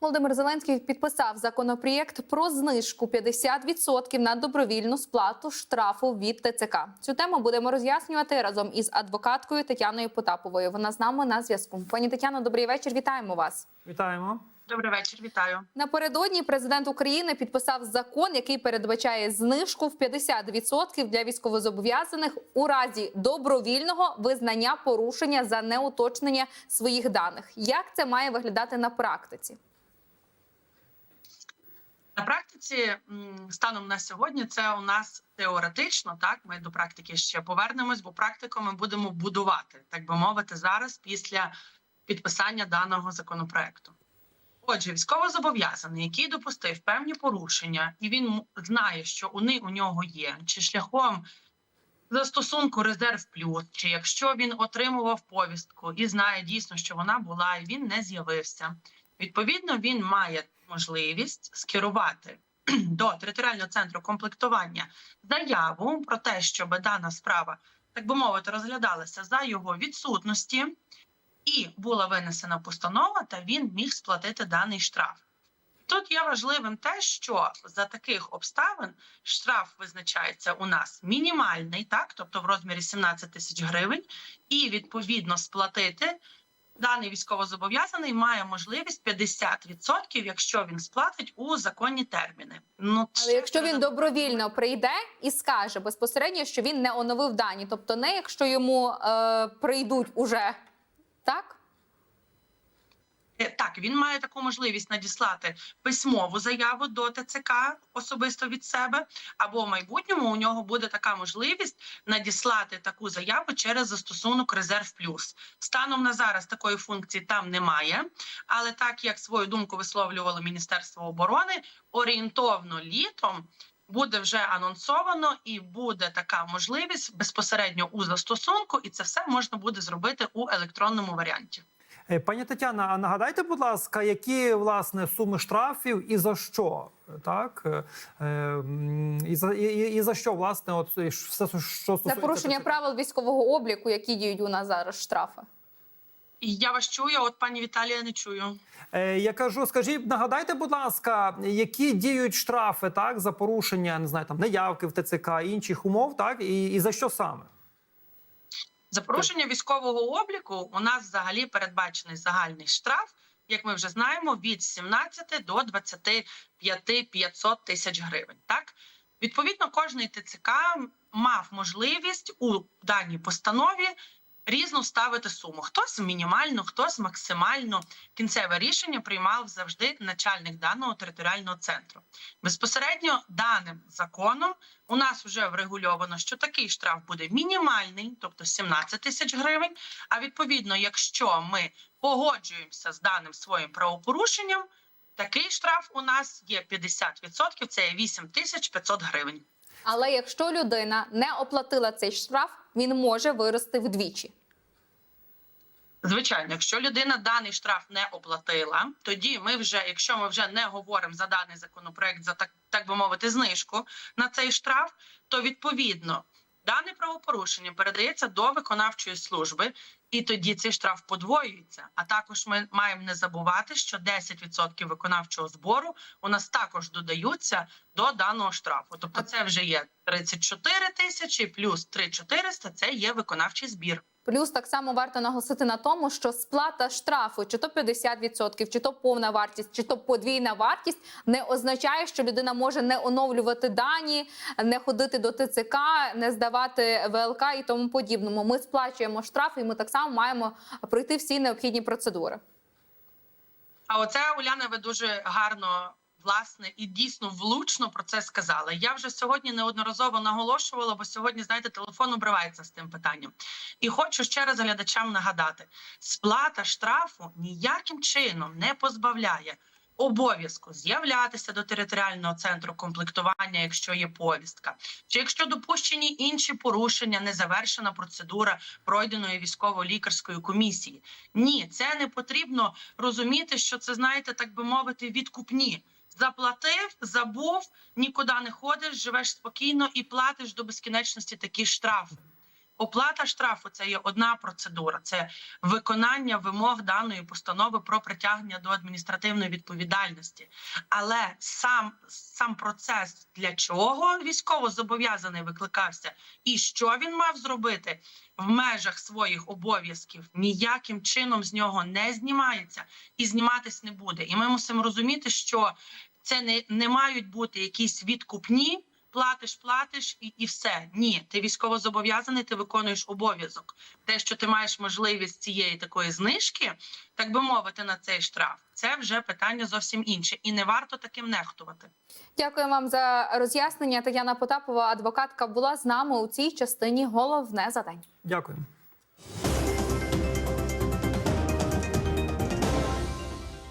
Володимир Зеленський підписав законопроєкт про знижку 50% на добровільну сплату штрафу від ТЦК. Цю тему будемо роз'яснювати разом із адвокаткою Тетяною Потаповою. Вона з нами на зв'язку. Пані Тетяно, добрий вечір. Вітаємо вас. Вітаємо. Добрий вечір, вітаю. Напередодні президент України підписав закон, який передбачає знижку в 50% для військовозобов'язаних у разі добровільного визнання порушення за неуточнення своїх даних. Як це має виглядати на практиці? Практиці станом на сьогодні це у нас теоретично. Так, ми до практики ще повернемось, бо практику ми будемо будувати, так би мовити, зараз після підписання даного законопроекту. Отже, військовозобов'язаний, який допустив певні порушення, і він знає, що вони у нього є, чи шляхом застосунку резерв плюс, чи якщо він отримував повістку і знає дійсно, що вона була, і він не з'явився. Відповідно, він має можливість скерувати до територіального центру комплектування заяву про те, щоб дана справа, так би мовити, розглядалася за його відсутності, і була винесена постанова, та він міг сплатити даний штраф. Тут є важливим те, що за таких обставин штраф визначається у нас мінімальний, так, тобто в розмірі 17 тисяч гривень, і відповідно сплатити даний військовозобов'язаний має можливість 50%, якщо він сплатить у законні терміни. Ну Але якщо він добровільно прийде і скаже безпосередньо, що він не оновив дані, тобто не якщо йому е, прийдуть уже так. Е, Так, він має таку можливість надіслати письмову заяву до ТЦК особисто від себе, або в майбутньому у нього буде така можливість надіслати таку заяву через застосунок Резерв Плюс. Станом на зараз такої функції там немає. Але так як свою думку висловлювало Міністерство оборони, орієнтовно літом. Буде вже анонсовано і буде така можливість безпосередньо у застосунку, і це все можна буде зробити у електронному варіанті. Е, Пані Тетяна, а нагадайте, будь ласка, які власне суми штрафів і за що? Так Е, е, і за і, і- за що власне, от все, що стосується За порушення правил військового обліку, які діють у нас зараз штрафи. І я вас чую, а от пані Віталія не чую. Е, Я кажу, скажіть, нагадайте, будь ласка, які діють штрафи так за порушення, не знаю, там неявки в ТЦК, інших умов, так і, і за що саме? За порушення військового обліку у нас взагалі передбачений загальний штраф, як ми вже знаємо, від 17 до 25 500 тисяч гривень. Так відповідно, кожний ТЦК мав можливість у даній постанові різну ставити суму. Хтось мінімальну, хтось максимальну. Кінцеве рішення приймав завжди начальник даного територіального центру. Безпосередньо даним законом у нас вже врегульовано, що такий штраф буде мінімальний, тобто 17 тисяч гривень. А відповідно, якщо ми погоджуємося з даним своїм правопорушенням, такий штраф у нас є 50%, це є 8 тисяч 500 гривень. Але якщо людина не оплатила цей штраф, він може вирости вдвічі. Звичайно, якщо людина даний штраф не оплатила, тоді ми вже, якщо ми вже не говоримо за даний законопроект, за так, так би мовити, знижку на цей штраф, то відповідно дане правопорушення передається до виконавчої служби, і тоді цей штраф подвоюється. А також ми маємо не забувати, що 10% виконавчого збору у нас також додаються до даного штрафу. Тобто, це вже є 34 тисячі плюс 3400 – це є виконавчий збір. Плюс так само варто наголосити на тому, що сплата штрафу, чи то 50%, чи то повна вартість, чи то подвійна вартість, не означає, що людина може не оновлювати дані, не ходити до ТЦК, не здавати ВЛК і тому подібному. Ми сплачуємо штраф, і ми так само маємо пройти всі необхідні процедури. А оце Уляна, ви дуже гарно власне і дійсно влучно про це сказали. Я вже сьогодні неодноразово наголошувала, бо сьогодні, знаєте, телефон обривається з тим питанням. І хочу ще раз глядачам нагадати: сплата штрафу ніяким чином не позбавляє. Обов'язку з'являтися до територіального центру комплектування, якщо є повістка, чи якщо допущені інші порушення, не завершена процедура пройденої військово-лікарської комісії. Ні, це не потрібно розуміти, що це знаєте, так би мовити, відкупні. Заплатив, забув, нікуди не ходиш, живеш спокійно і платиш до безкінечності такі штрафи. Оплата штрафу це є одна процедура, це виконання вимог даної постанови про притягнення до адміністративної відповідальності. Але сам сам процес для чого військово зобов'язаний викликався, і що він мав зробити в межах своїх обов'язків, ніяким чином з нього не знімається і зніматись не буде. І ми мусимо розуміти, що це не, не мають бути якісь відкупні. Платиш, платиш і, і все. Ні, ти військово зобов'язаний, ти виконуєш обов'язок. Те, що ти маєш можливість цієї такої знижки, так би мовити, на цей штраф, це вже питання зовсім інше, і не варто таким нехтувати. Дякую вам за роз'яснення. Тетяна Потапова, адвокатка, була з нами у цій частині. Головне за день. Дякую.